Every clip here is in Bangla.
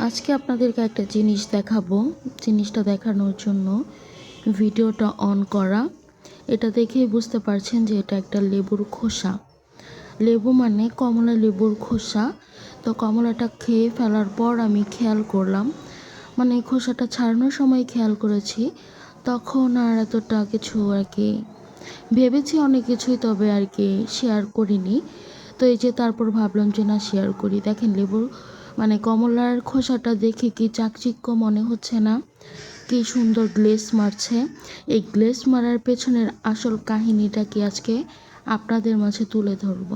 আজকে আপনাদেরকে একটা জিনিস দেখাবো। জিনিসটা দেখানোর জন্য ভিডিওটা অন করা। এটা দেখেই বুঝতে পারছেন যে এটা একটা লেবুর খোসা। লেবু মানে কমলা লেবুর খোসা। তো কমলাটা খেয়ে ফেলার পর আমি খেয়াল করলাম। মানে খোসাটা ছাড়ানোর সময় খেয়াল করেছি। তখন আর এতটা কিছু আর কি ভেবেছি অনেক কিছুই তবে আর কি শেয়ার করিনি। তো এই যে তারপর ভাবলাম যে না শেয়ার করি। দেখেন লেবুর মানে কমলার খোসাটা দেখে কি চাকচিক্য মনে হচ্ছে না? কি সুন্দর গ্লেস মারছে। এই গ্লেস মারার পেছনের আসল কাহিনীটা কি আজকে আপনাদের মাঝে তুলে ধরব?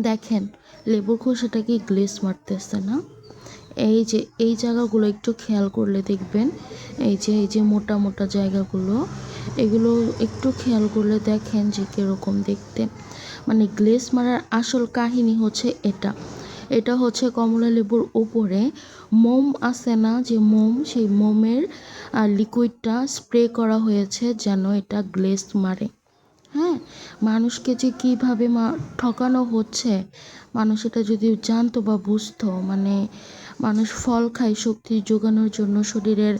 দেখেন, লেবুর খোসাটা কি গ্লেস মারতেছে না? এই যে, এই জায়গাগুলো একটু খেয়াল করলে দেখবেন, এই যে এই যে মোটা মোটা জায়গাগুলো এগুলো একটু খেয়াল করলে দেখেন যে কীরকম দেখতে। মানে গ্লেস মারার আসল কাহিনী হচ্ছে এটা। এটা হচ্ছে কমলা লেবুর উপরে মোম আছে না? যে মোম, সেই মোমের লিকুইডটা স্প্রে করা হয়েছে যেন এটা গ্লেস মারে। হ্যাঁ? মানুষকে যে কীভাবে মা, ঠকানো হচ্ছে, মানুষ এটা যদি জানতো বা বুঝতো মানে মানুষ ফল খায় শক্তি যোগানোর জন্য শরীরের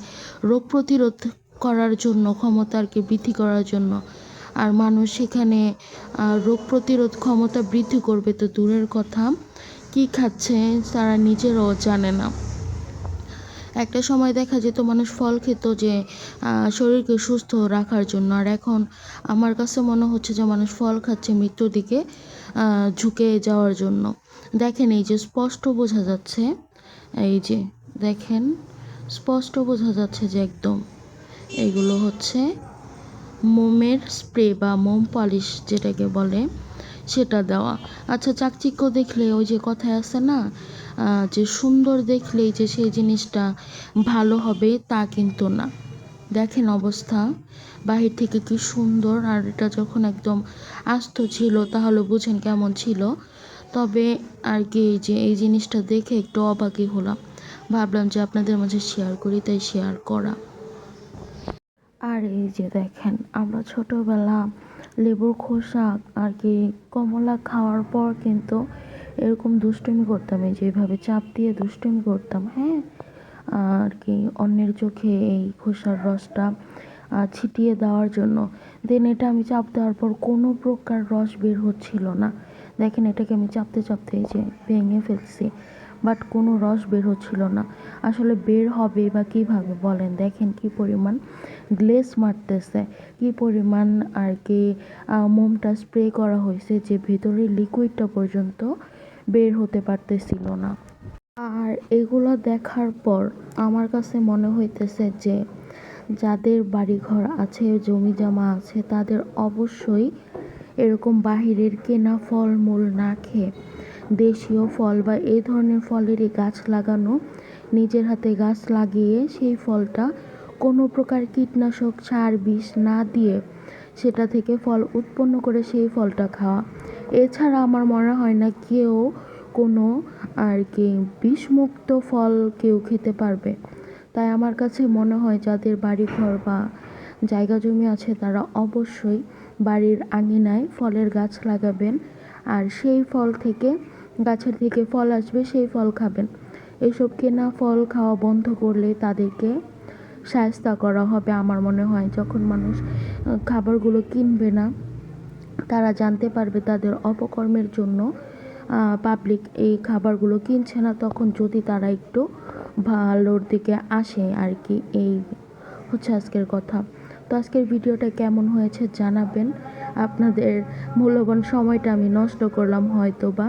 রোগ প্রতিরোধ করার জন্য, ক্ষমতাকে বৃদ্ধি করার জন্য। আর মানুষ সেখানে রোগ প্রতিরোধ ক্ষমতা বৃদ্ধি করবে তো দূরের কথা। কি খাচ্ছে তারা নিজেরাও জানে না। একটা সময় দেখা যেত মানুষ ফল খেত যে শরীরকে সুস্থ রাখার জন্য। আর এখন আমার কাছে মনে হচ্ছে যে, মানুষ ফল খাচ্ছে মৃত্যুর দিকে ঝুঁকে যাওয়ার জন্য। দেখেন এই যে স্পষ্ট বোঝা যাচ্ছে, এই যে দেখেন, স্পষ্ট বোঝা যাচ্ছে যে একদম এগুলো হচ্ছে মোমের স্প্রে বা মোম পালিশ যেটাকে বলে, সেটা দেওয়া। আচ্ছা চাকচিক্য দেখলে ওই যে কথায় আছে না যে সুন্দর দেখলেই যে সেই জিনিসটা ভালো হবে তা কিন্তু না। দেখেন অবস্থা, বাহির থেকে কি সুন্দর, আর এটা যখন একদম আস্ত ছিল তাহলে বুঝেন কেমন ছিল। তবে আর কি এই যে, এই জিনিসটা দেখে একটু অবাকই হলাম। ভাবলাম যে আপনাদের মাঝে শেয়ার করি, তাই শেয়ার করা। আর এই যে দেখেন, আমরা ছোটোবেলা লেবুর খোসা আর কি কমলা খাওয়ার পর কিন্তু এরকম দুষ্টুমি করতাম, এই যেভাবে চাপ দিয়ে দুষ্টুমি করতাম হ্যাঁ? আর কি অন্যের চোখে এই খোসার রসটা ছিটিয়ে দেওয়ার জন্য। দেন এটা আমি চাপ দেওয়ার পর কোনো প্রকার রস বের হচ্ছিল না। দেখেন এটাকে আমি চাপতে চাপতে এই যে ভেঙে ফেলছি। বাট কোনো রস বের হচ্ছিল না। আসলে বের হবে বা কীভাবে বলেন? দেখেন কি পরিমাণ গ্লেস মারতেছে। কি পরিমাণ আর কি মোমটা স্প্রে করা হয়েছে যে ভেতরের লিকুইডটা পর্যন্ত বের হতে পারতেছিল না। আর এগুলো দেখার পর আমার কাছে মনে হইতেছে যে যাদের বাড়িঘর আছে জমি জমা আছে, তাদের অবশ্যই এরকম বাহিরের কেনা ফলমূল না খেয়ে দেশীয় ফল বা এই ধরনের ফলেরই গাছ লাগানো, নিজের হাতে গাছ লাগিয়ে সেই ফলটা কোনো প্রকার কীটনাশক, সার, বিষ না দিয়ে সেটা থেকে ফল উৎপন্ন করে সেই ফলটা খাওয়া। এছাড়া আমার মনে হয় না কেউ কোনো আর কি বিষমুক্ত ফল কেউ খেতে পারবে। তাই আমার কাছে মনে হয় যাদের বাড়িঘর বা জায়গা জমি আছে তারা অবশ্যই বাড়ির আঙিনায় ফলের গাছ লাগাবেন। আর সেই ফল থেকে গাছের থেকে ফল আসবে, সেই ফল খাবেন। এসব কেনা ফল খাওয়া বন্ধ করলে তাদেরকে সায়স্তা করা হবে আমার মনে হয়। যখন মানুষ খাবারগুলো কিনবে না, তারা জানতে পারবে তাদের অপকর্মের জন্য পাবলিক এই খাবারগুলো কিনছে না, তখন যদি তারা একটু ভালোর দিকে আসে আর কি এই হচ্ছে আজকের কথা। তো আজকের ভিডিওটা কেমন হয়েছে জানাবেন। আপনাদের মূল্যবান সময়টা আমি নষ্ট করলাম হয়তো বা